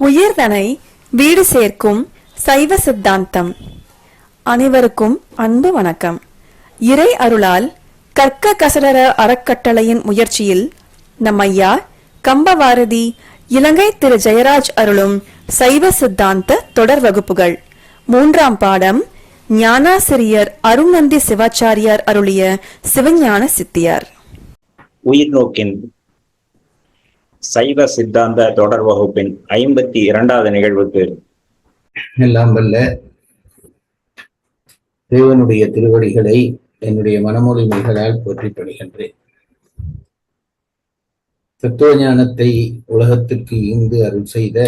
உயிர்தனை வீடு சேர்க்கும் சைவ சித்தாந்தம். அனைவருக்கும் அன்பு வணக்கம். இறை அருளால் கற்க கசடர அறக்கட்டளையின் முயற்சியில் நம்ம ஐயா கம்பவாரதி இலங்கை திரு ஜெயராஜ் அருளும் சைவ சித்தாந்த தொடர் வகுப்புகள். மூன்றாம் பாடம் ஞானாசிரியர் அருண்மந்தி சிவாச்சாரியார் அருளிய சிவஞான சித்தியார். உயிர்நோக்கின் சைவ சித்தாந்த தொடர் வகுப்பின் ஐம்பத்தி இரண்டாவது நிகழ்வுக்கு எல்லாம் வல்ல தேவனுடைய திருவடிகளை என்னுடைய மனமொழிமைகளால் போற்றிப் படுகின்றேன் தத்துவ ஞானத்தை உலகத்திற்கு ஈந்து அருள் செய்த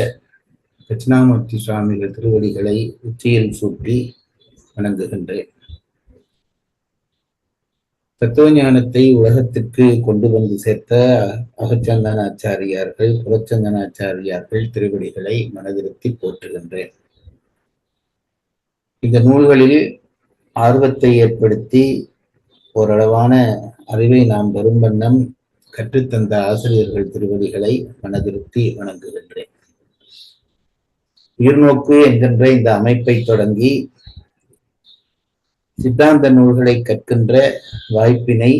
தட்சிணாமூர்த்தி சுவாமிகள் திருவடிகளை உச்சியில் சூட்டி வணங்குகின்றேன். தத்துவஞானத்தை உலகத்திற்கு கொண்டு வந்து சேர்த்த அகச்சந்தனாச்சாரியார்கள் புறச்சந்தனாச்சாரியார்கள் திருவடிகளை மனதிருத்தி போற்றுகின்றேன். இந்த நூல்களில் ஆர்வத்தை ஏற்படுத்தி ஓரளவான அறிவை நாம் பெறும் வண்ணம் கற்றுத்தந்த ஆசிரியர்கள் திருவடிகளை மனதிருத்தி வணங்குகின்றேன். உயிர்நோக்கு என்கின்ற இந்த அமைப்பை தொடங்கி சித்தாந்த நூல்களை கற்கின்ற வாய்ப்பினை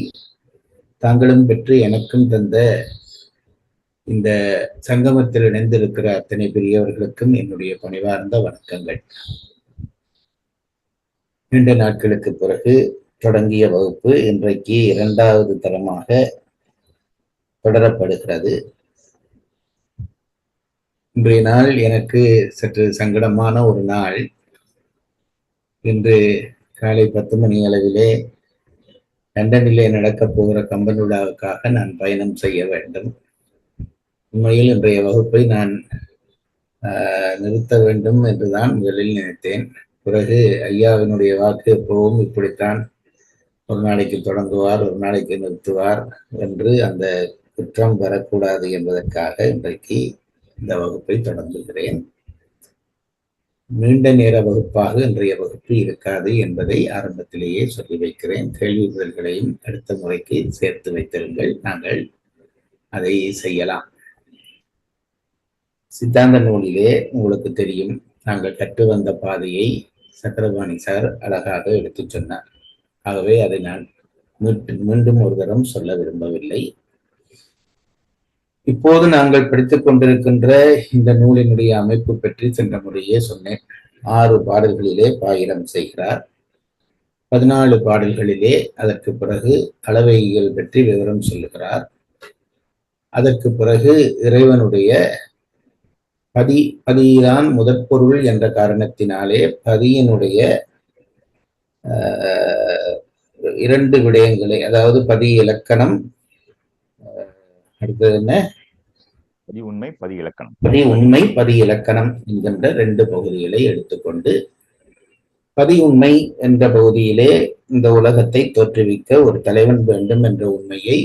தாங்களும் பெற்று எனக்கும் தந்த இந்த சங்கமத்தில் இணைந்திருக்கிற அத்தனை பெரியவர்களுக்கும் என்னுடைய பணிவார்ந்த வணக்கங்கள். நீண்ட நாட்களுக்கு பிறகு தொடங்கிய வகுப்பு இன்றைக்கு இரண்டாவது தரமாக தொடரப்படுகிறது. இன்றைய நாள் எனக்கு சற்று சங்கடமான ஒரு நாள். இன்று காலை பத்து மணி அளவிலே லண்டனிலே நடக்கப் போகிற கம்பன் விழாவுக்காக நான் பயணம் செய்ய வேண்டும். உண்மையில் இன்றைய வகுப்பை நான் ஆஹ், நிறுத்த வேண்டும் என்றுதான் முதலில் நினைத்தேன். பிறகு ஐயாவினுடைய வாக்கு எப்பவும் இப்படித்தான். ஒரு நாளைக்கு தொடங்குவார் ஒரு நாளைக்கு நிறுத்துவார் என்று அந்த குற்றம் வரக்கூடாது என்பதற்காக இன்றைக்கு இந்த வகுப்பை தொடங்குகிறேன். நீண்ட நேர வகுப்பாக இன்றைய வகுப்பு இருக்காது என்பதை ஆரம்பத்திலேயே சொல்லி வைக்கிறேன். கேள்வி பதில்களையும் அடுத்த முறைக்கு சேர்த்து வைத்திருங்கள். நாங்கள் அதை செய்யலாம். சித்தாந்த நூலிலே உங்களுக்கு தெரியும் நாங்கள் கற்று வந்த பாதையை சக்கரபாணி சார் அழகாக எடுத்துச் சொன்னார். ஆகவே அதை நான் மீண்டும் மீண்டும் ஒரு தரம் சொல்ல விரும்பவில்லை. இப்போது நாங்கள் படித்துக் கொண்டிருக்கின்ற இந்த நூலினுடைய அமைப்பு பற்றி சென்ற முறையே சொன்னேன். ஆறு பாடல்களிலே பாயிரம் செய்கிறார். பதினாலு பாடல்களிலே அதற்கு பிறகு அளவையியல் பற்றி விவரம் சொல்லுகிறார். அதற்கு பிறகு இறைவனுடைய பதி பதிதான் முதற்பொருள் என்ற காரணத்தினாலே பதியினுடைய ஆஹ், இரண்டு விடயங்களை அதாவது பதி இலக்கணம் அடுத்தது என்ன? பதி உண்மை பதி இலக்கணம் பதி உண்மை பதி இலக்கணம் என்கின்ற ரெண்டு பகுதிகளை எடுத்துக்கொண்டு பதி உண்மை என்ற பகுதியிலே இந்த உலகத்தை தோற்றுவிக்க ஒரு தலைவன் வேண்டும் என்ற உண்மையை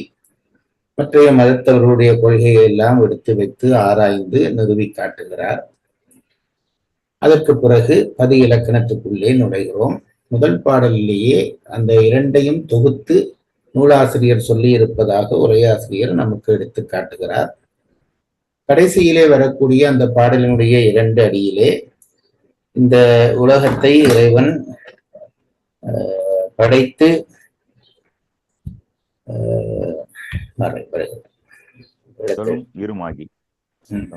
மற்றைய மதத்தவர்களுடைய கொள்கையை எல்லாம் எடுத்து வைத்து ஆராய்ந்து நிறுவி காட்டுகிறார். அதற்கு பிறகு பதி இலக்கணத்துக்குள்ளே நுழைகிறோம். முதல் பாடலிலேயே அந்த இரண்டையும் தொகுத்து நூலாசிரியர் சொல்லி இருப்பதாக உரையாசிரியர் நமக்கு எடுத்து காட்டுகிறார் கடைசியிலே வரக்கூடிய அந்த பாடலினுடைய இரண்டு அடியிலே இந்த உலகத்தை இறைவன் படைத்து இருமாகி ம்.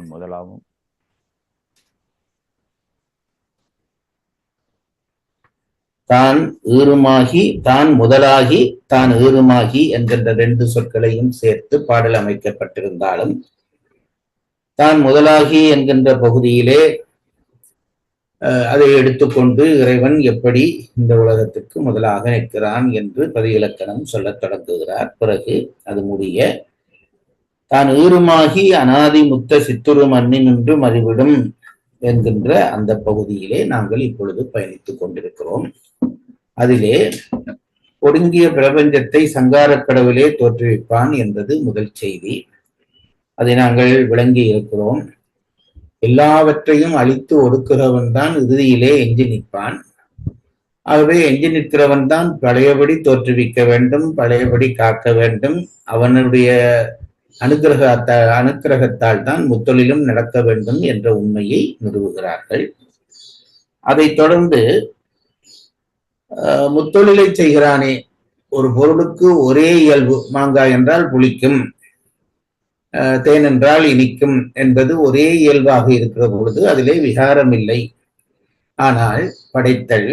தான் ஈருமாகி தான் முதலாகி தான் ஈருமாகி என்கின்ற ரெண்டு சொற்களையும் சேர்த்து பாடல் அமைக்கப்பட்டிருந்தாலும் தான் முதலாகி என்கின்ற பகுதியிலே அஹ், அதை எடுத்துக்கொண்டு இறைவன் எப்படி இந்த உலகத்துக்கு முதலாக நிற்கிறான் என்று பதிவிலக்கணம் சொல்லத் தொடங்குகிறார். பிறகு அது முடிய தான் ஈருமாகி அனாதி முத்த சித்துரு மண்ணினின்று மறிவிடும் என்கின்ற அந்த பகுதியிலே நாங்கள் இப்பொழுது பயணித்துக் கொண்டிருக்கிறோம். அதிலே ஒடுங்கிய பிரபஞ்சத்தை சங்காரக்கடவுளே தோற்றுவிப்பான் என்பது முதல் செய்தி. அதை நாங்கள் விளங்கி இருக்கிறோம். எல்லாவற்றையும் அழித்து ஒடுக்கிறவன் தான் இறுதியிலே எஞ்சி நிற்பான். ஆகவே எஞ்சி நிற்கிறவன் தான் பழையபடி தோற்றுவிக்க வேண்டும் பழையபடி காக்க வேண்டும். அவனுடைய அனுகிரக அனுகிரகத்தால் தான் முத்தொழிலும் நடக்க வேண்டும் என்ற உண்மையை நிறுவுகிறார்கள். அதைத் தொடர்ந்து ஆஹ், முத்தொழிலை செய்கிறானே ஒரு பொருளுக்கு ஒரே இயல்பு மாங்காய் என்றால் புளிக்கும் தேன் என்றால் இனிக்கும் என்பது ஒரே இயல்பாக இருக்கிற பொழுது அதிலே விகாரம் இல்லை ஆனால் படைத்தல்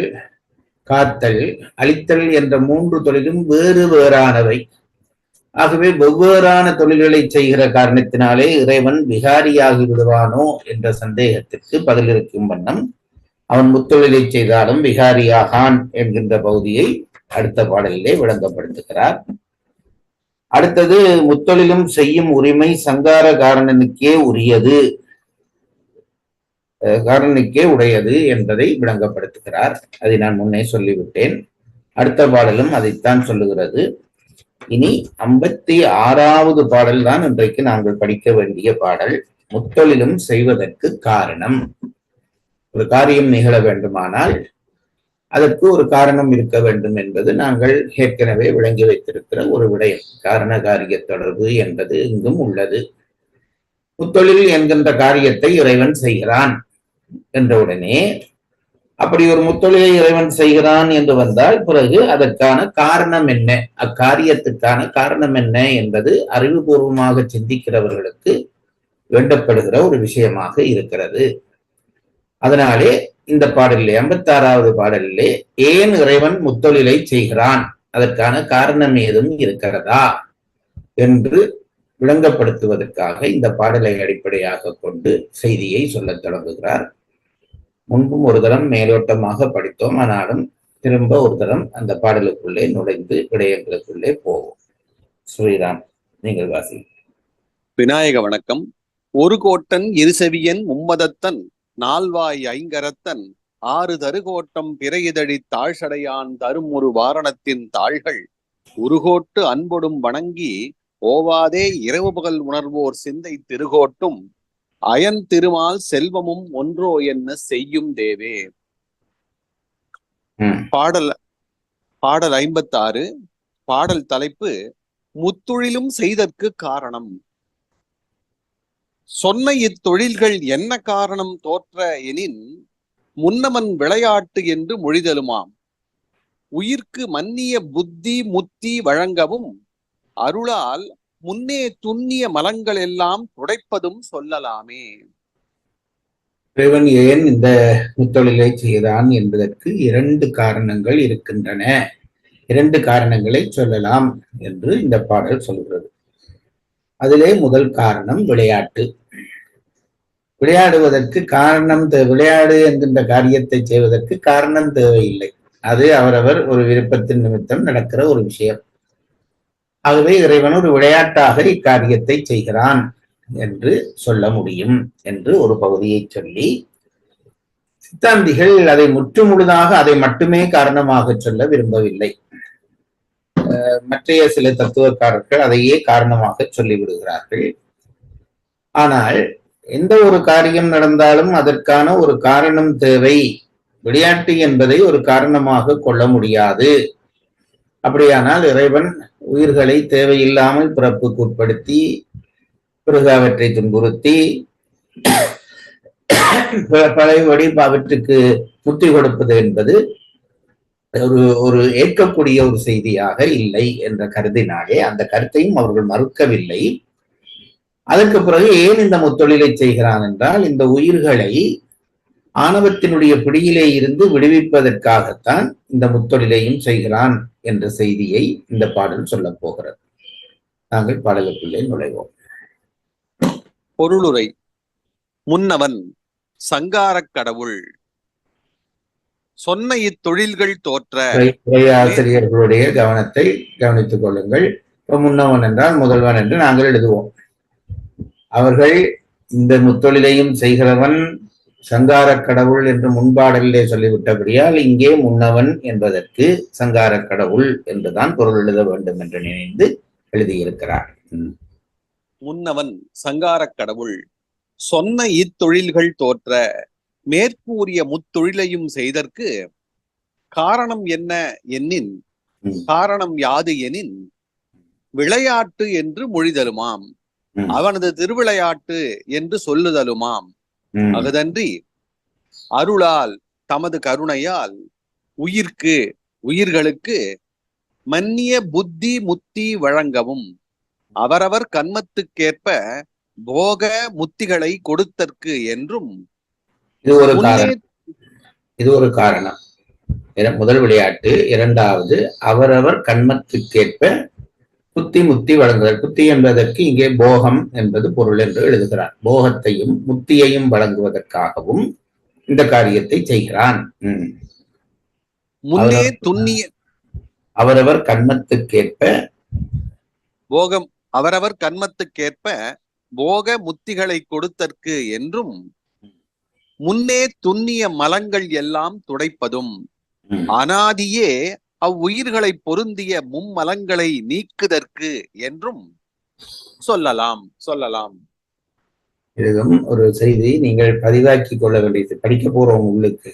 காத்தல் அழித்தல் என்ற மூன்று தொழிலும் வேறு வேறானவை. ஆகவே வெவ்வேறான தொழில்களை செய்கிற காரணத்தினாலே இறைவன் விகாரியாகி விடுவானோ என்ற சந்தேகத்திற்கு பதிலிருக்கும் வண்ணம் அவன் முத்தொழிலை செய்தாலும் விகாரியாகான் என்கின்ற பகுதியை அடுத்த பாடலிலே விளங்கப்படுத்துகிறார். அடுத்தது முத்தொழிலும் செய்யும் உரிமை சங்கார காரணனுக்கே உரியது காரணனுக்கே உடையது என்பதை விளங்கப்படுத்துகிறார். அதை நான் முன்னே சொல்லிவிட்டேன். அடுத்த பாடலும் அதைத்தான் சொல்லுகிறது. இனி ஐம்பத்தி ஆறாவது பாடல் தான் இன்றைக்கு நாங்கள் படிக்க வேண்டிய பாடல். முத்தொழிலும் செய்வதற்கு காரணம். ஒரு காரியம் நிகழ வேண்டுமானால் அதற்கு ஒரு காரணம் இருக்க வேண்டும் என்பது நாங்கள் ஏற்கனவே விளங்கி வைத்திருக்கிற ஒரு விடயம். காரண காரிய தொடர்பு என்பது இங்கும் உள்ளது. முத்தொழில் என்கின்ற காரியத்தை இறைவன் செய்கிறான் என்றவுடனே அப்படி ஒரு முத்தொழிலை இறைவன் செய்கிறான் என்று வந்தால் பிறகு அதற்கான காரணம் என்ன? அக்காரியத்துக்கான காரணம் என்ன என்பது அறிவுபூர்வமாக சிந்திக்கிறவர்களுக்கு வேண்டப்படுகிற ஒரு விஷயமாக இருக்கிறது. அதனாலே இந்த பாடலிலே ஐம்பத்தாறாவது பாடலிலே ஏன் இறைவன் முத்தொழிலை செய்கிறான்? அதற்கான காரணம் ஏதும் இருக்கிறதா? என்று விளங்கப்படுத்துவதற்காக இந்த பாடலை அடிப்படையாக கொண்டு செய்தியை சொல்லத் தொடங்குகிறார். முன்பும் ஒரு தரம் மேலோட்டமாக படித்தோம். ஆனாலும் திரும்ப ஒரு தரம் அந்த பாடலுக்குள்ளே நுழைந்து விடயங்களுக்குள்ளே போவோம். ஸ்ரீராம் நீங்கள் வாசி. விநாயக வணக்கம். ஒரு கோட்டன் இருசெவியன் மும்மதத்தன் நால்வாய் ஐங்கரத்தன் ஆறு தருகோட்டம் பிறையிதழி தாழ்சடையான் தரும் ஒரு வாரணத்தின் தாள்கள். உருகோட்டு அன்பொடும் வணங்கி ஓவாதே இரவு பகல் உணர்வோர் சிந்தை திருகோட்டும். அயன் திருமால் செல்வமும் ஒன்றோ என்ன செய்யும் தேவே. பாடல் பாடல் ஐம்பத்தாறு பாடல் தலைப்பு முத்தொழிலும் செய்தற்கு காரணம். சொன்ன இத்தொழில்கள் என்ன காரணம் தோற்ற எனின் முன்னமன் விளையாட்டு என்று மொழிதலுமாம். உயிர்க்கு மன்னிய புத்தி முத்தி வழங்கவும் அருளால் முன்னே துண்ணிய மலங்கள் எல்லாம் துடைப்பதும் சொல்லலாமே. இறைவன் ஏன் இந்த முத்தொழிலை செய்தான் என்பதற்கு இரண்டு காரணங்கள் இருக்கின்றன. இரண்டு காரணங்களை சொல்லலாம் என்று இந்த பாடல் சொல்கிறது. அதிலே முதல் காரணம் விளையாட்டு. விளையாடுவதற்கு காரணம் தே- விளையாடு என்கின்ற காரியத்தை செய்வதற்கு காரணம் தேவையில்லை. அது அவரவர் ஒரு விருப்பத்தின் நிமித்தம் நடக்கிற ஒரு விஷயம். ஆகவே இறைவன் ஒரு விளையாட்டாக இக்காரியத்தை செய்கிறான் என்று சொல்ல முடியும் என்று ஒரு பகுதியை சொல்லி சித்தாந்திகள் அதை முற்றுமுழுதாக அதை மட்டுமே காரணமாக சொல்ல விரும்பவில்லை. அஹ் மற்றைய சில தத்துவக்காரர்கள் அதையே காரணமாக சொல்லிவிடுகிறார்கள். ஆனால் எந்த ஒரு காரியம் நடந்தாலும் அதற்கான ஒரு காரணம் தேவை. விளையாட்டு என்பதை ஒரு காரணமாக கொள்ள முடியாது. அப்படியானால் இறைவன் உயிர்களை தேவையில்லாமல் பிறப்புக்கு உட்படுத்தி பிறகு அவற்றை துன்புறுத்தி ப- பழையபடி அவற்றுக்கு முத்தி கொடுப்பது என்பது ஒரு ஒரு ஏற்கக்கூடிய ஒரு செய்தியாக இல்லை என்ற கருதினாலே அந்த கருத்தையும் அவர்கள் மறுக்கவில்லை. அதற்கு பிறகு ஏன் இந்த முத்தொழிலை செய்கிறான் என்றால் இந்த உயிர்களை ஆணவத்தினுடைய பிடியிலே இருந்து விடுவிப்பதற்காகத்தான் இந்த முத்தொழிலையும் செய்கிறான். என்ற செய்தியை இந்த பாடல் சொல்லப் போகிறது. நாங்கள் பாடலுக்குள்ளே நுழைவோம். பொருளுரை. முன்னவன் சங்காரக் கடவுள். சொன்ன இத்தொழில்கள் தோற்ற உரையாசிரியர்களுடைய கவனத்தை கவனித்துக் கொள்ளுங்கள். இப்ப முன்னவன் என்றால் முதல்வன் என்று நாங்கள் எழுதுவோம். அவர்கள் இந்த முத்தொழிலையும் செய்கிறவன் சங்காரக் கடவுள் என்று முன்பாடலிலே சொல்லிவிட்டபடியால் இங்கே முன்னவன் என்பதற்கு சங்காரக் கடவுள் என்றுதான் பொருள் எழுத வேண்டும் என்று நினைந்து எழுதியிருக்கிறார். முன்னவன் சங்காரக் கடவுள் சொன்ன இத்தொழில்கள் தோற்ற மேற்கூறிய முத்தொழிலையும் செய்தற்கு காரணம் என்ன எண்ணின். காரணம் யாது எனின் விளையாட்டு என்று மொழிதலுமாம் அவனது திருவிளையாட்டு என்று சொல்லுதலுமாம். அகுதன்றி அருளால் தமது கருணையால் உயிர்க்கு உயிர்களுக்கு மன்னிய புத்தி முத்தி வழங்கவும். அவரவர் கன்மத்துக்கேற்ப போக முத்திகளை கொடுத்தற்கு என்றும் இது ஒரு காரணம். இது ஒரு காரணம். முதல் விளையாட்டு இரண்டாவது அவரவர் கண்மத்துக்கேற்ப புத்தி முத்தி வழங்குதல். புத்தி என்பதற்கு இங்கே போகம் என்பது பொருள் என்று எழுதுகிறார். போகத்தையும் முத்தியையும் வழங்குவதற்காகவும் இந்த காரியத்தை செய்கிறான். அவரவர் கண்மத்துக்கேற்ப போகம் அவரவர் கன்மத்துக்கேற்ப போக முத்திகளை கொடுத்தற்கு என்றும் முன்னே துண்ணிய மலங்கள் எல்லாம் துடைப்பதும் அனாதியே அவ்வுயிர்களை பொருந்திய மும்மலங்களை நீக்குதற்கு என்றும் சொல்லலாம் சொல்லலாம். இதுவும் ஒரு செய்தி நீங்கள் பதிவாக்கி கொள்ள வேண்டியது. படிக்க போறோம் உங்களுக்கு.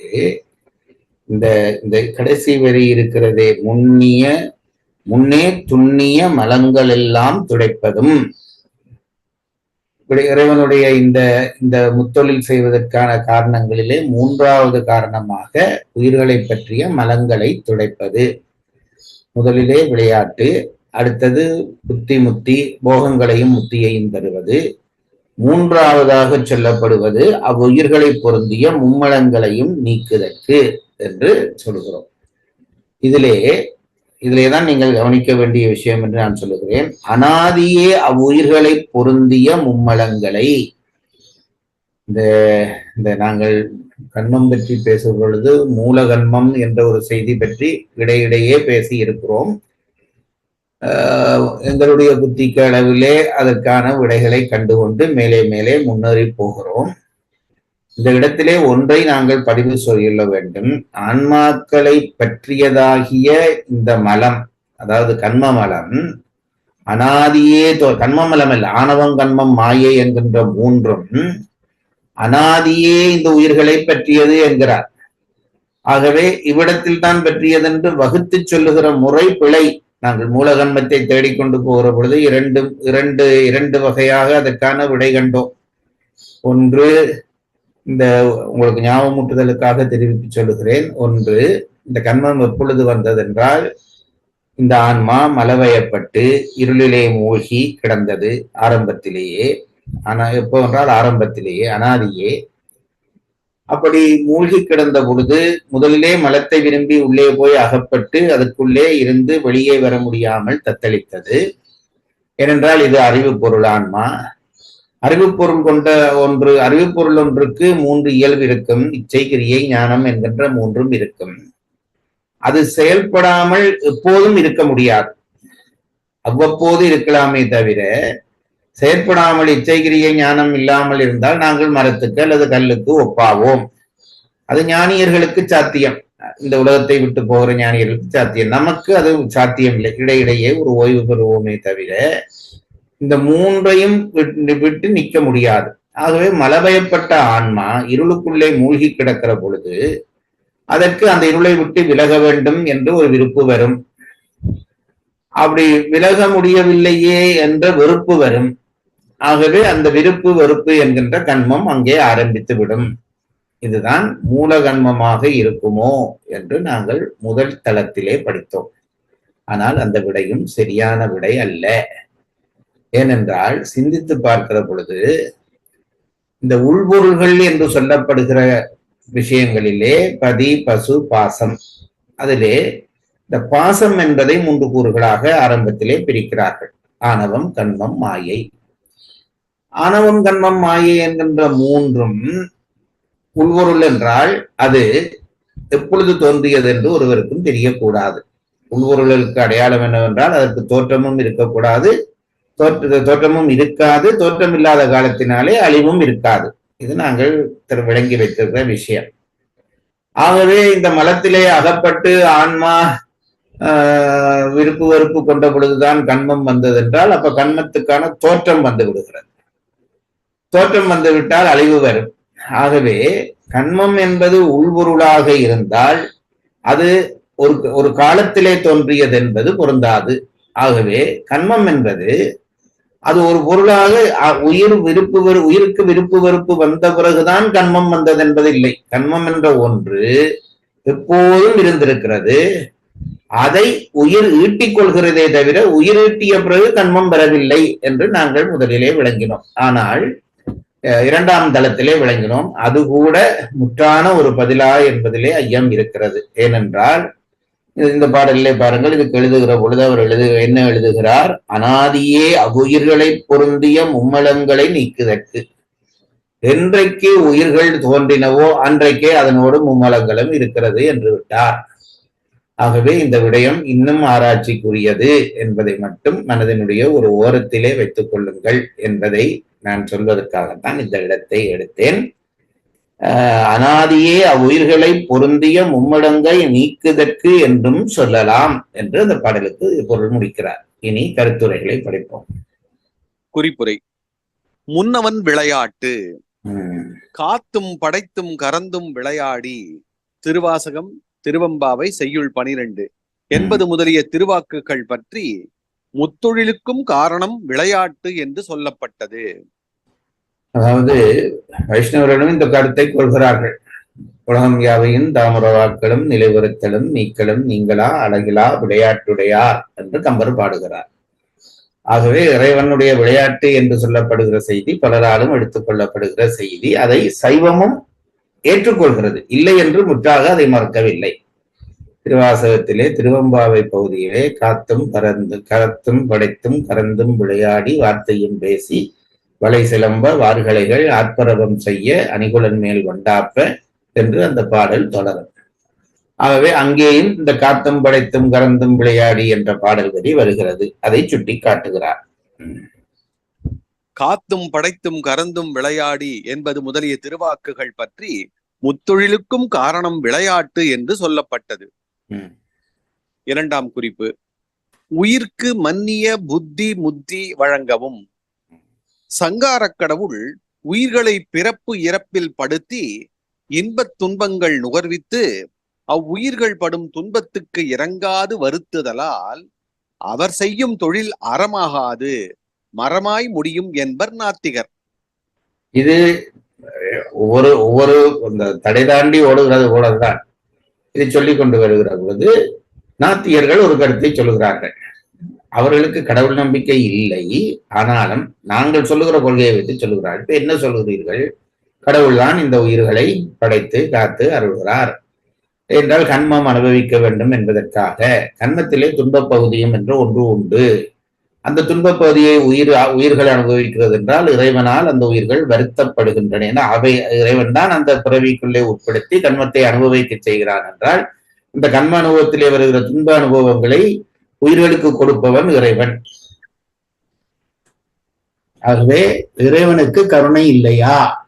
இந்த இந்த கடைசி வரி இருக்கிறதே. முன்னிய முன்னே துண்ணிய மலங்கள் எல்லாம் துடைப்பதும் இறைவனுடைய இந்த இந்த முத்தொழில் செய்வதற்கான காரணங்களிலே மூன்றாவது காரணமாக உயிர்களை பற்றிய மலங்களை துடைப்பது. முதலிலே விளையாட்டு அடுத்தது புத்தி முத்தி போகங்களையும் முத்தியையும் தருவது. மூன்றாவதாக சொல்லப்படுவது அவ்வுயிர்களை பொருந்திய மும்மலங்களையும் நீக்குதற்கு என்று சொல்கிறோம். இதிலே இதிலே தான் நீங்கள் கவனிக்க வேண்டிய விஷயம் என்று நான் சொல்லுகிறேன். அனாதியே அவ்வுயிர்களை பொருந்திய மும்மலங்களை. இந்த இந்த நாங்கள் கண்மம் பற்றி பேசும் பொழுது மூலகன்மம் என்ற ஒரு செய்தி பற்றி இடையிடையே பேசி இருக்கிறோம். ஆஹ் எங்களுடைய புத்திக்கு அளவிலே அதற்கான விடைகளை கண்டுகொண்டு மேலே மேலே முன்னேறி போகிறோம். இந்த இடத்திலே ஒன்றை நாங்கள் பதிவு சொல்ல வேண்டும். ஆன்மாக்களை பற்றியதாகிய இந்த மலம் அதாவது கண்ம மலம் அனாதியே தோ- கண்ம மலம் அல்ல ஆணவம் கண்மம் மாயை என்கின்ற மூன்றும் அனாதியே இந்த உயிர்களை பற்றியது என்கிறார். ஆகவே இவ்விடத்தில் தான் பற்றியதென்று வகுத்து சொல்லுகிற முறை பிழை. நாங்கள் மூலகன்மத்தை தேடிக்கொண்டு போகிற பொழுது இரண்டு இரண்டு இரண்டு வகையாக அதற்கான விடை கண்டோம். ஒன்று இந்த உங்களுக்கு ஞாபகமூட்டுதலுக்காக தெரிவித்து சொல்லுகிறேன். ஒன்று இந்த கண்மம் எப்பொழுது வந்ததென்றால் இந்த ஆன்மா மலவயப்பட்டு இருளிலே மூழ்கி கிடந்தது ஆரம்பத்திலேயே. ஆனா எப்போ என்றால் ஆரம்பத்திலேயே அனாதியே. அப்படி மூழ்கி கிடந்த பொழுது முதலிலே மலத்தை விரும்பி உள்ளே போய் அகப்பட்டு அதற்குள்ளே இருந்து வெளியே வர முடியாமல் தத்தளித்தது. ஏனென்றால் இது அறிவு பொருள் அறிவுப்பொருள் கொண்ட ஒன்று அறிவுப்பொருள் ஒன்றுக்கு மூன்று இயல்பு இருக்கும். இச்சை கிரியை ஞானம் என்கின்ற மூன்றும் இருக்கும். அது செயல்படாமல் எப்போதும் இருக்க முடியாது. அவ்வப்போது இருக்கலாமே தவிர செயற்படாமல் இச்சைகிரியை ஞானம் இல்லாமல் இருந்தால் நாங்கள் மரத்துக்கு அல்லது கல்லுக்கு ஒப்பாவோம். அது ஞானியர்களுக்கு சாத்தியம். இந்த உலகத்தை விட்டு போகிற ஞானியர்களுக்கு சாத்தியம். நமக்கு அது சாத்தியம் இல்லை இடையிடையே ஒரு ஓய்வு பெறுவோமே தவிர இந்த மூன்றையும் விட்டு விட்டு நிற்க முடியாது. ஆகவே மலபயப்பட்ட ஆன்மா இருளுக்குள்ளே மூழ்கி கிடக்கிற பொழுது அதற்கு அந்த இருளை விட்டு விலக வேண்டும் என்று ஒரு விருப்பு வரும். அப்படி விலக முடியவில்லையே என்ற வெறுப்பு வரும். ஆகவே அந்த விருப்பு வெறுப்பு என்கின்ற கண்மம் அங்கே ஆரம்பித்து விடும் இதுதான் மூல கண்மமாக இருக்குமோ என்று நாங்கள் முதல் தளத்திலே படித்தோம். ஆனால் அந்த விடையும் சரியான விடை அல்ல. ஏனென்றால் சிந்தித்து பார்க்கிற பொழுது இந்த உள்பொருள்கள் என்று சொல்லப்படுகிற விஷயங்களிலே பதி பசு பாசம் அதிலே இந்த பாசம் என்பதை மூன்று கூறுகளாக ஆரம்பத்திலே பிரிக்கிறார்கள். ஆணவம் கண்மம் மாயை. ஆணவம் கண்மம் மாயை என்கின்ற மூன்றும் உள்பொருள் என்றால் அது எப்பொழுது தோன்றியது என்று ஒருவருக்கும் தெரியக்கூடாது. உள்பொருளுக்கு அடையாளம் என்னவென்றால் அதற்கு தோற்றமும் இருக்கக்கூடாது. தோற்றமும் இருக்காது. தோற்றம் இல்லாத காலத்தினாலே அழிவும் இருக்காது. இது நாங்கள் திரு- விளங்கி வைத்திருக்கிற விஷயம். ஆகவே இந்த மலத்திலே அகப்பட்டு ஆன்மா ஆஹ், விருப்பு வெறுப்பு கொண்ட பொழுதுதான் கண்மம் வந்ததென்றால் அப்ப கண்மத்துக்கான தோற்றம் வந்து விடுகிறது. தோற்றம் வந்து விட்டால் அழிவு வரும். ஆகவே கண்மம் என்பது உள்பொருளாக இருந்தால் அது ஒரு ஒரு காலத்திலே தோன்றியது என்பது பொருந்தாது. ஆகவே கண்மம் என்பது அது ஒரு பொருளாக உயிர் விருப்பு வெறு உயிருக்கு விருப்பு வெறுப்பு வந்த பிறகுதான் கண்மம் வந்தது என்பதில்லை. கண்மம் என்ற ஒன்று எப்போதும் இருந்திருக்கிறது. அதை உயிர் ஈட்டிக் கொள்கிறதே தவிர உயிர் ஈட்டிய பிறகு கண்மம் வரவில்லை என்று நாங்கள் முதலிலே விளங்கினோம். ஆனால் அஹ், இரண்டாம் தளத்திலே விளங்கினோம். அது கூட முற்றான ஒரு பதிலா என்பதிலே ஐயம் இருக்கிறது. ஏனென்றால் இந்த பாடலிலே பாருங்கள் இதுக்கு எழுதுகிற பொழுது அவர் எழுது என்ன எழுதுகிறார்? அனாதியே அவ்வுயிர்களை பொருந்திய மும்மலங்களை நீக்குதற்கு. என்றைக்கு உயிர்கள் தோன்றினவோ அன்றைக்கே அதனோடு மும்மலங்களும் இருக்கிறது என்று விட்டார். ஆகவே இந்த விடயம் இன்னும் ஆராய்ச்சிக்குரியது என்பதை மட்டும் மனதினுடைய ஒரு ஓரத்திலே வைத்துக் கொள்ளுங்கள் என்பதை நான் சொல்வதற்காகத்தான் இந்த இடத்தை எடுத்தேன். அனாதியே அவ்வுயிர்களை பொருந்திய மும்மடங்கை நீக்குதற்கு என்றும் சொல்லலாம் என்று அந்த பாடலுக்கு பொருள் முடிக்கிறார். இனி கருத்துரைகளை படிப்போம். குறிப்புரை. முன்னவன் விளையாட்டு. காத்தும் படைத்தும் கறந்தும் விளையாடி திருவாசகம் திருவம்பாவை செய்யுள் பனிரெண்டு என்பது முதலிய திருவாக்குகள் பற்றி முத்தொழிலுக்கும் காரணம் விளையாட்டு என்று சொல்லப்பட்டது. அதாவது வைஷ்ணவர்களும் இந்த கருத்தை கொள்கிறார்கள். உலகம் யாவையும் தாமர வாக்களும் நிலைவருத்தலும் நீக்களும் நீங்களா அழகிலா விளையாட்டுடையார் என்று கம்பர் பாடுகிறார். ஆகவே இறைவனுடைய விளையாட்டு என்று சொல்லப்படுகிற செய்தி பலராலும் எடுத்துக்கொள்ளப்படுகிற செய்தி அதை சைவமும் ஏற்றுக்கொள்கிறது. இல்லை என்று முற்றாக அதை மறக்கவில்லை. திருவாசகத்திலே திருவம்பாவை பகுதியிலே காத்தும் பறந்து கரத்தும் படைத்தும் கறந்தும் விளையாடி வார்த்தையும் பேசி வலை சிலம்ப வார்கலைகள் ஆட்பரவம் செய்ய அணிகுலன் மேல் வண்டாப்ப என்று அந்த பாடல் தொடரும். ஆகவே அங்கேயும் இந்த காத்தும் படைத்தும் கறந்தும் விளையாடி என்ற பாடல் வரி வருகிறது. அதை சுட்டி காட்டுகிறார். காத்தும் படைத்தும் கறந்தும் விளையாடி என்பது முதலிய திருவாக்குகள் பற்றி முத்தொழிலுக்கும் காரணம் விளையாட்டு என்று சொல்லப்பட்டது. இரண்டாம் குறிப்பு. உயிர்க்கு மன்னிய புத்தி முத்தி வழங்கவும் சங்காரக் கடவுள் உயிர்களை பிறப்பு இறப்பில் படுத்தி இன்பத் துன்பங்கள் நுகர்வித்து அவ்வுயிர்கள் படும் துன்பத்துக்கு இறங்காது வருத்துதலால் அவர் செய்யும் தொழில் அறமாகாது மரமாய் முடியும் என்பர் நாத்திகர். இது ஒவ்வொரு ஒவ்வொரு இந்த தடை தாண்டி ஓடுகிறது போலதான் இதை சொல்லிக் கொண்டு வருகிற பொழுது நாத்திகர்கள் ஒரு கருத்தை சொல்லுகிறார்கள். அவர்களுக்கு கடவுள் நம்பிக்கை இல்லை. ஆனாலும் நாங்கள் சொல்லுகிற கொள்கையை வைத்து சொல்லுகிறார். இப்ப என்ன சொல்லுகிறீர்கள்? கடவுள்தான் இந்த உயிர்களை படைத்து காத்து அருள்கிறார். என்றால் கண்மம் அனுபவிக்க வேண்டும் என்பதற்காக. கண்மத்திலே துன்பப் பகுதியும் என்று ஒன்று உண்டு. அந்த துன்பப் பகுதியை உயிர் உயிர்கள் அனுபவிக்கிறது என்றால் இறைவனால் அந்த உயிர்கள் வருத்தப்படுகின்றன. என அவை இறைவன் தான் அந்த பிறவிக்குள்ளே உட்படுத்தி கண்மத்தை அனுபவிக்க செய்கிறான் என்றால் இந்த கண்ம அனுபவத்திலே வருகிற துன்ப அனுபவங்களை உயிர்களுக்கு கொடுப்பவன் இறைவன். ஆகவே இறைவனுக்கு கருணை இல்லையா?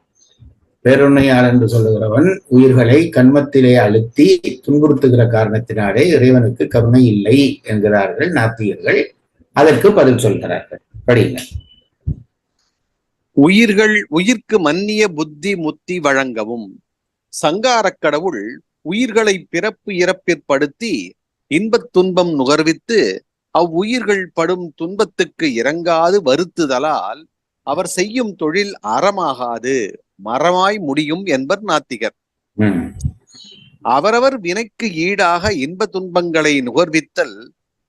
பேருண்மையார் என்று சொல்லுகிறவன் உயிர்களை கண்மத்திலே அழுத்தி துன்புறுத்துகிற காரணத்தினாலே இறைவனுக்கு கருணை இல்லை என்கிறார்கள் நாத்தியர்கள் அதற்கு பதில் சொல்கிறார்கள். படியுங்க உயிர்கள் உயிர்க்கு மன்னிய புத்தி முத்தி வழங்கவும் சங்காரக் கடவுள் உயிர்களை பிறப்பு இறப்பிற்படுத்தி இன்பத் துன்பம் நுகர்வித்து அவ்வுயிர்கள் படும் துன்பத்துக்கு இறங்காது வருத்துதலால் அவர் செய்யும் தொழில் அறமாகாது மரமாய் முடியும் என்பர் நாத்திகர். அவரவர் வினைக்கு ஈடாக இன்ப துன்பங்களை நுகர்வித்தல்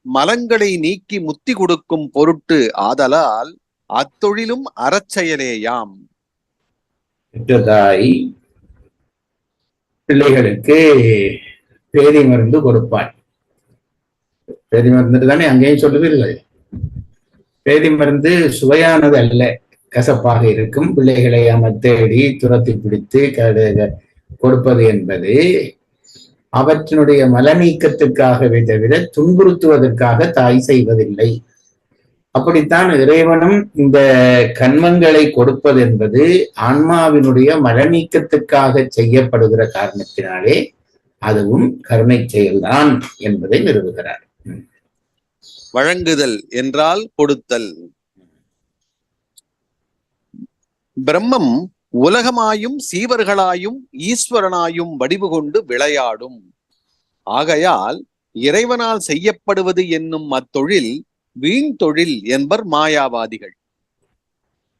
மலங்களை நீக்கி முத்தி கொடுக்கும் பொருட்டு ஆதலால் அத்தொழிலும் அறச்செயலேயாம் பிள்ளைகளுக்கு பேதி மருந்து கொடுப்பாள் பேதி மருந்து தானே? அங்கேயும் சொல்லுவீர்கள் பேதி மருந்து சுவையானது அல்ல. கசப்பாக இருக்கும். பிள்ளைகளை அமர்த்தேடி துரத்தி பிடித்து க- கொடுப்பது என்பது அவற்றினுடைய மலநீக்கத்துக்காகவே தவிர துன்புறுத்துவதற்காக தாய் செய்வதில்லை. அப்படித்தான் இறைவனும் இந்த கண்மங்களை கொடுப்பது என்பது ஆன்மாவினுடைய மலநீக்கத்துக்காக செய்யப்படுகிற காரணத்தினாலே அதுவும் கருணை செயல்தான் என்பதை நிறுவுகிறார். வழங்குதல் என்றால் கொடுத்தல். பிரம்மம் உலகமாயும் சீவர்களாயும் ஈஸ்வரனாயும் வடிவு கொண்டு விளையாடும். ஆகையால் இறைவனால் செய்யப்படுவது என்னும் அத்தொழில் வீண் தொழில் என்பர் மாயாவாதிகள்.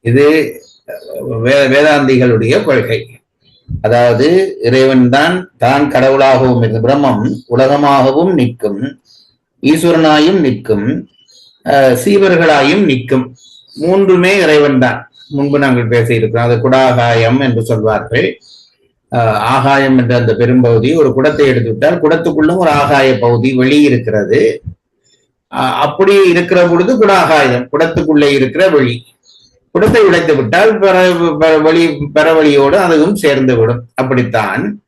இது வே- வேதாந்திகளுடைய கொள்கை. அதாவது இறைவன் தான் தான் கடவுளாகவும் இருந்த பிரம்மம் உலகமாகவும் நிற்கும். ஈஸ்வரனாயும் நிற்கும் அஹ், சீவர்களாயும் நிற்கும். மூன்றுமே இறைவன் தான். முன்பு நாங்கள் பேசியிருக்கிறோம். அது குடாகாயம் என்று சொல்வார்கள். ஆகாயம் என்ற அந்த பெரும்பகுதி ஒரு குடத்தை எடுத்துவிட்டால் குடத்துக்குள்ளும் ஒரு ஆகாய பகுதி வெளியிருக்கிறது. அப்படி இருக்கிற பொழுது குடாகாயம் குடத்துக்குள்ளே இருக்கிற வெளி. குடத்தை உடைத்து விட்டால் பிற பிற- வெளி பெறவழியோடு அதுவும் சேர்ந்து விடும் அப்படித்தான்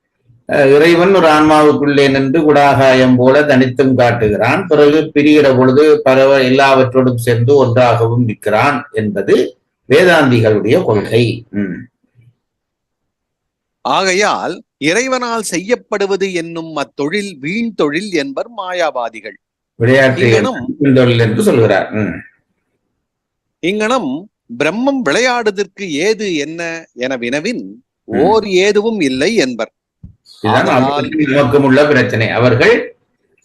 இறைவன் ஒரு ஆன்மாவுக்குள்ளே நின்று குடாகாயம் போல தனித்தும் காட்டுகிறான் பிறகு பிரிகிற பொழுது பரவ எல்லாவற்றோடும் சேர்ந்து ஒன்றாகவும் நிற்கிறான் என்பது வேதாந்திகளுடைய கொள்கை. ஆகையால் இறைவனால் செய்யப்படுவது என்னும் அத்தொழில் வீண் தொழில் என்பர் மாயாவாதிகள் விளையாட்டு இங்கனம் தொழில் என்று சொல்கிறார். இங்கனம் பிரம்மம் விளையாடுதற்கு ஏது என்ன என வினவின். ஓர் ஏதுவும் இல்லை என்பர் நமக்கும் உள்ள பிரச்சனை. அவர்கள்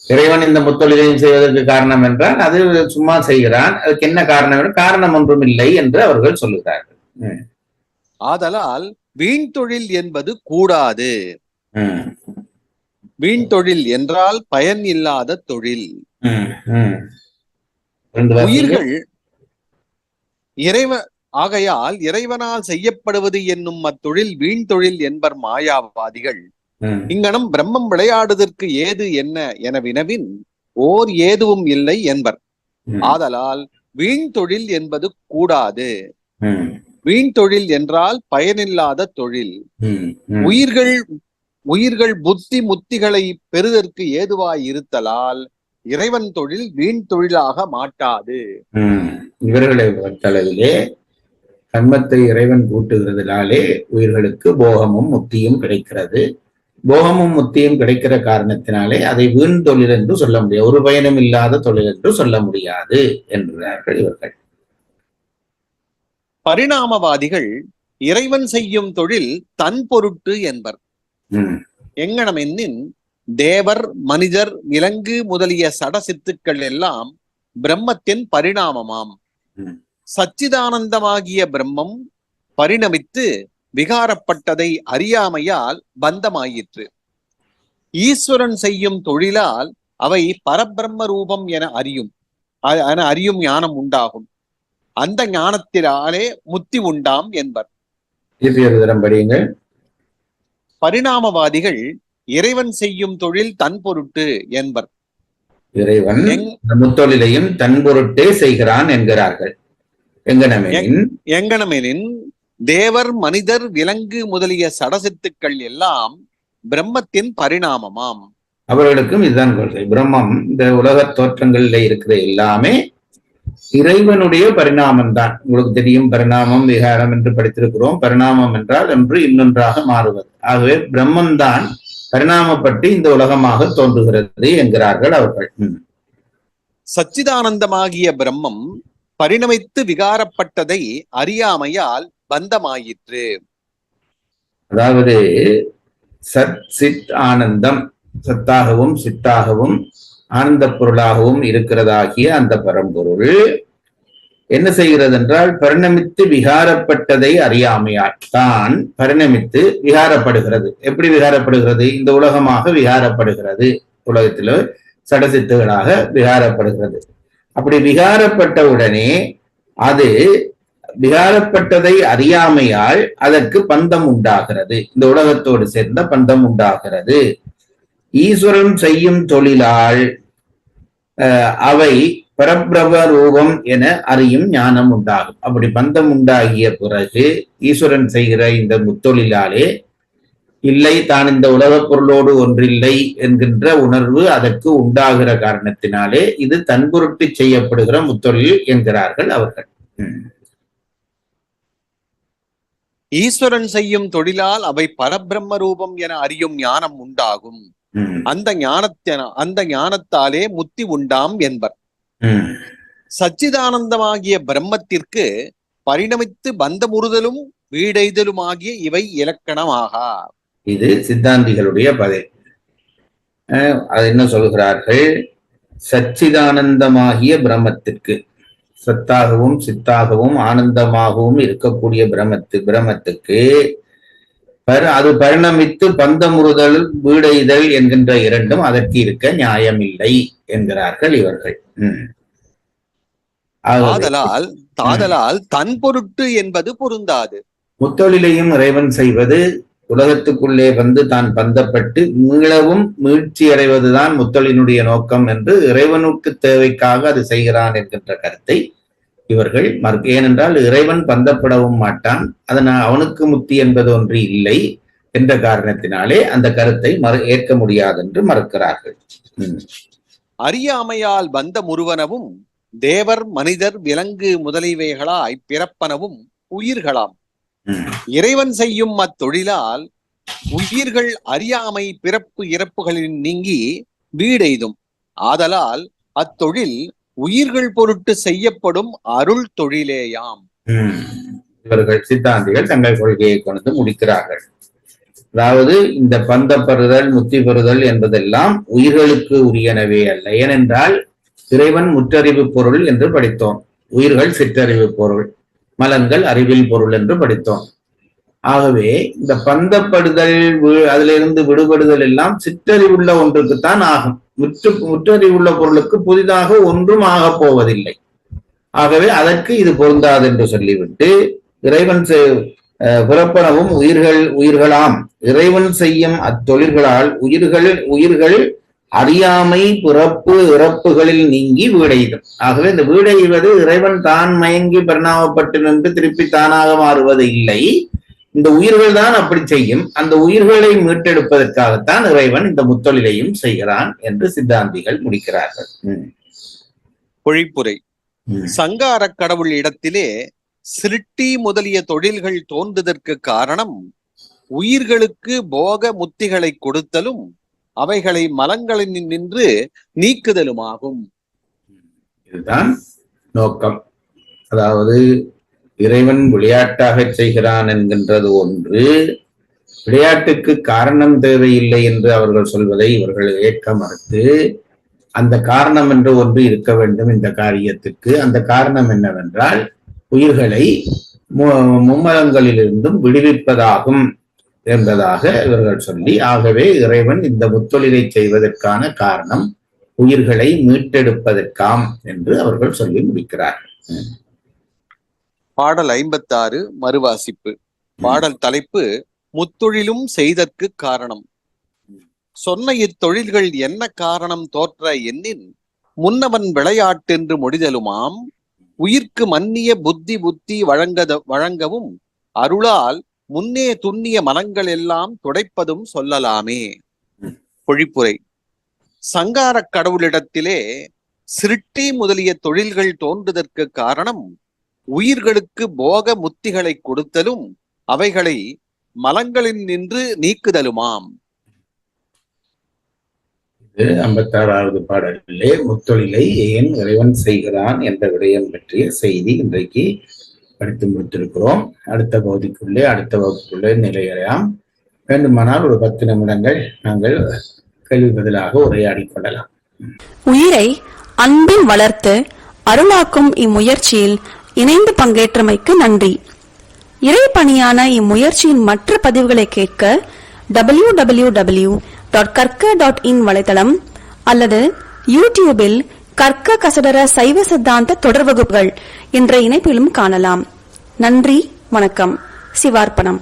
இறைவன் இந்த முத்தொழிலையும் செய்வதற்கு காரணம் என்றால் அது சும்மா செய்கிறான். அதுக்கு என்ன காரணம் காரணம் ஒன்றும் இல்லை என்று அவர்கள் சொல்லுகிறார்கள். ஆதலால் வீண் தொழில் என்பது கூடாது. வீண் தொழில் என்றால் பயன் இல்லாத தொழில். உயிர்கள் இறைவ ஆகையால் இறைவனால் செய்யப்படுவது என்னும் அத்தொழில் வீண் தொழில் என்பர் மாயாவாதிகள். இங்கனம் பிரம்மம் விளையாடுதற்கு ஏது என்ன என வினவின் ஓர் ஏதுவும் இல்லை என்பர். ஆதலால் வீண் தொழில் என்பது கூடாது. வீண் தொழில் என்றால் பயனில்லாத தொழில். உயிர்கள் உயிர்கள் புத்தி முத்திகளை பெறுதற்கு ஏதுவாய் இருத்தலால் இறைவன் தொழில் வீண் தொழிலாக மாட்டாது. இவர்களை பொறுத்தளவிலே கர்மத்தை இறைவன் கூட்டுகிறதுனாலே உயிர்களுக்கு போகமும் முத்தியும் கிடைக்கிறது. போகமும் முத்தியும் கிடைக்கிற காரணத்தினாலே அதை வீண் தொழில் என்று சொல்ல முடியாது. ஒரு பயனும் இல்லாத தொழில் என்று சொல்ல முடியாது என்கிறார்கள் இவர்கள். பரிணாமவாதிகள் இறைவன் செய்யும் தொழில் தன் பொருட்டு என்பர். எங்கனமென்னின் தேவர் மனிதர் விலங்கு முதலிய சடசித்துக்கள் எல்லாம் பிரம்மத்தின் பரிணாமமாம். சச்சிதானந்தமாகிய பிரம்மம் பரிணமித்து விகாரப்பட்டதை அறியாமையால் பந்தமாயிற்று. ஈஸ்வரன் செய்யும் தொழிலால் அவை பரபிரம்ம ரூபம் என அறியும். என அறியும் ஞானம் உண்டாகும். அந்த ஞானத்தினாலே முத்தி உண்டாம் என்பர். பரிணாமவாதிகள் இறைவன் செய்யும் தொழில் தன் பொருட்டு என்பர். இறைவன் முத்தொழிலையும் தன் பொருட்டே செய்கிறான் என்கிறார்கள். எங்கனமெனின் தேவர் மனிதர் விலங்கு முதலிய சடசித்துக்கள் எல்லாம் பிரம்மத்தின் பரிணாமமாம். அவர்களுக்கும் இதுதான் கொள்கை. பிரம்மம் இந்த உலக தோற்றங்களில் இருக்கிற எல்லாமே இறைவனுடைய பரிணாமம் தான் உங்களுக்கு தெரியும் பரிணாமம் விகாரம் என்று படித்திருக்கிறோம். பரிணாமம் என்றால் ஒன்று இன்னொன்றாக மாறுவது. ஆகவே பிரம்மன் தான் பரிணாமப்பட்டு இந்த உலகமாக தோன்றுகிறது என்கிறார்கள் அவர்கள். சச்சிதானந்தமாகிய பிரம்மம் பரிணமித்து விகாரப்பட்டதை அறியாமையால் பந்தமாயிற்று. அதாவது சத் சித் ஆனந்தம் சத்தாகவும் சித்தாகவும் ஆனந்த பொருளாகவும் இருக்கிறதாகிய அந்த பரம்பொருள் என்ன செய்கிறது என்றால் பரிணமித்து விகாரப்பட்டதை அறியாமையால் தான் பரிணமித்து விகாரப்படுகிறது. எப்படி விகாரப்படுகிறது? இந்த உலகமாக விகாரப்படுகிறது. உலகத்தில சடசித்துகளாக விகாரப்படுகிறது. அப்படி விகாரப்பட்ட உடனே அது விகாரப்பட்டதை அறியாமையால் அதற்கு பந்தம் உண்டாகிறது. இந்த உலகத்தோடு சேர்ந்த பந்தம் உண்டாகிறது. ஈஸ்வரன் செய்யும் தொழிலால் அவை பரபிரப ரூபம் என அறியும் ஞானம் உண்டாகும். அப்படி பந்தம் உண்டாகிய பிறகு ஈஸ்வரன் செய்கிற இந்த முத்தொழிலாலே இல்லை தான் இந்த உலகப் பொருளோடு ஒன்றில்லை என்கின்ற உணர்வு அதற்கு உண்டாகிற காரணத்தினாலே இது தன்பொருட்டு செய்யப்படுகிற முத்தொழில் என்கிறார்கள் அவர்கள். ஈஸ்வரன் செய்யும் தொழிலால் அவை பரபிரம்ம ரூபம் என அறியும் ஞானம் உண்டாகும். அந்த ஞானத்தின அந்த ஞானத்தாலே முத்தி உண்டாம் என்பர். சச்சிதானந்தமாகிய பிரம்மத்திற்கு பரிணமித்து பந்தமுறுதலும் வீடெய்தலுமாகிய இவை இலக்கணமாகா. இது சித்தாந்திகளுடைய பதில். அது என்ன சொல்கிறார்கள்? சச்சிதானந்தமாகிய பிரம்மத்திற்கு. சத்தாகவும் சித்தாகவும் ஆனந்தமாகவும் இருக்கக்கூடிய பிரமத்து பிரமத்துக்கு பரி- அது பரிணமித்து பந்தமுறுதல் வீடைதல் என்கின்ற இரண்டும் அதற்கு இருக்க நியாயமில்லை என்கிறார்கள் இவர்கள். ஆதலால் தாதலால் தன் பொருட்டு என்பது பொருந்தாது. முத்தொழிலையும் இறைவன் செய்வது உலகத்துக்குள்ளே வந்து தான் பந்தப்பட்டு மீளவும் மீழ்ச்சி அடைவதுதான் முத்தலினுடைய நோக்கம் என்று இறைவனுக்கு தேவைக்காக அது செய்கிறான் என்கின்ற கருத்தை இவர்கள் மறு ஏனென்றால் இறைவன் பந்தப்படவும் மாட்டான் அதனால் அவனுக்கு முத்தி என்பது ஒன்று இல்லை என்ற காரணத்தினாலே அந்த கருத்தை மறு ஏற்க முடியாது என்று மறுக்கிறார்கள் அறியாமையால் வந்த முருவனவும் தேவர் மனிதர் விலங்கு முதலியவைகளாய் பிறப்பனவும் உயிர்களாம். இறைவன் செய்யும் அத்தொழிலால் உயிர்கள் அறியாமை பிறப்பு இறப்புகளில் நீங்கி வீடெய்தும். ஆதலால் அத்தொழில் உயிர்கள் பொருட்டு செய்யப்படும் அருள் தொழிலேயாம். இவர்கள் சித்தாந்திகள் தங்கள் கொள்கையை கொண்டு முடிக்கிறார்கள். அதாவது இந்த பந்த பெறுதல் முத்தி பெறுதல் என்பதெல்லாம் உயிர்களுக்கு உரியனவே அல்ல. ஏனென்றால் இறைவன் முற்றறிவு பொருள் என்று படித்தோம். உயிர்கள் சிற்றறிவு பொருள். மலங்கள் அறிவில் பொருள் என்று படித்தோம். ஆகவே இந்த பந்தப்படுதல் அதிலிருந்து விடுபடுதல் எல்லாம் சிற்றறிவுள்ள ஒன்றுக்குத்தான் ஆகும். முற்று முற்றறிவுள்ள பொருளுக்கு புதிதாக ஒன்றும் ஆகப் போவதில்லை. ஆகவே அதற்கு இது பொருந்தாது என்று சொல்லிவிட்டு இறைவன் செய் அஹ் பிறப்பனவும் உயிர்கள் உயிர்களாம். இறைவன் செய்யும் அத்தொழில்களால் உயிர்கள் உயிர்கள் அறியாமை பிறப்பு இறப்புகளில் நீங்கி வீடையும் ஆகவே இந்த வீடைவது இறைவன் தான் மயங்கி பரிணாமப்பட்டு நின்று திருப்பி தானாக மாறுவது இல்லை. இந்த உயிர்கள் தான் அப்படி செய்யும். அந்த உயிர்களை மீட்டெடுப்பதற்காகத்தான் இறைவன் இந்த முத்தொழிலையும் செய்கிறான் என்று சித்தாந்திகள் முடிக்கிறார்கள். பொழிப்புரை. சங்கார கடவுள் இடத்திலே சிருட்டி முதலிய தொழில்கள் தோன்றுதற்கு காரணம் உயிர்களுக்கு போக முத்திகளை கொடுத்தலும் அவைகளை மலங்களில் நின்று நீக்குதலுமாகும். இதுதான் நோக்கம். அதாவது இறைவன் விளையாட்டாக செய்கிறான் என்கின்றது ஒன்று. விளையாட்டுக்கு காரணம் தேவையில்லை என்று அவர்கள் சொல்வதை இவர்கள் ஏற்க மறுத்து அந்த காரணம் என்று ஒன்று இருக்க வேண்டும் இந்த காரியத்துக்கு. அந்த காரணம் என்னவென்றால் உயிர்களை மும்மதங்களிலிருந்தும் விடுவிப்பதாகும். என்பதாக இவர்கள் சொல்லி ஆகவே இறைவன் இந்த முத்தொழிலை செய்வதற்கான காரணம் உயிர்களை மீட்டெடுப்பதற்காம் என்று அவர்கள் சொல்லி முடிக்கிறார் பாடல் ஐம்பத்தாறு மறுவாசிப்பு. பாடல் தலைப்பு முத்தொழிலும் செய்தற்கு காரணம். சொன்ன இத்தொழில்கள் என்ன காரணம் தோற்ற எண்ணின் முன்னவன் விளையாட்டென்று முடிதலுமாம் உயிர்க்கு மன்னிய புத்தி புத்தி வழங்கத வழங்கவும் அருளால் முன்னே துண்ணிய மனங்கள் எல்லாம் துடைப்பதும் சொல்லலாமே. பொழிப்புரை. சங்காரக் கடவுளிடத்திலே சிருட்டி முதலிய தொழில்கள் தோன்றுதற்கு காரணம் உயிர்களுக்கு போக முத்திகளை கொடுத்தலும் அவைகளை மலங்களில் நின்று நீக்குதலுமாம். இது ஐம்பத்தாறாவது பாடலிலே முத்தொழிலை ஏன் இறைவன் செய்கிறான் என்ற விடயம் பற்றிய செய்தி இன்றைக்கு படித்து முடித்திருக்கிறோம். அடுத்த பகுதிக்குள்ளே அடுத்த வகுப்புக்குள்ளே நிலையலாம் வேண்டுமானால் ஒரு பத்து நிமிடங்கள் நாங்கள் கேள்வி பதிலாக உரையாடி கொள்ளலாம். உயிரை அன்பில் வளர்த்து அருளாக்கும் இம்முயற்சியில் இணைந்து பங்கேற்றமைக்கு நன்றி. இறைப்பணியான இம்முயற்சியின் மற்ற பதிவுகளை கேட்க W W W dot Karka dot in வலைதளம் அல்லது யூடியூபில் கற்க கசடர சைவ சித்தாந்த தொடர் வகுப்புகள் என்ற இணைப்பிலும் காணலாம். நன்றி வணக்கம். சிவார்ப்பணம்.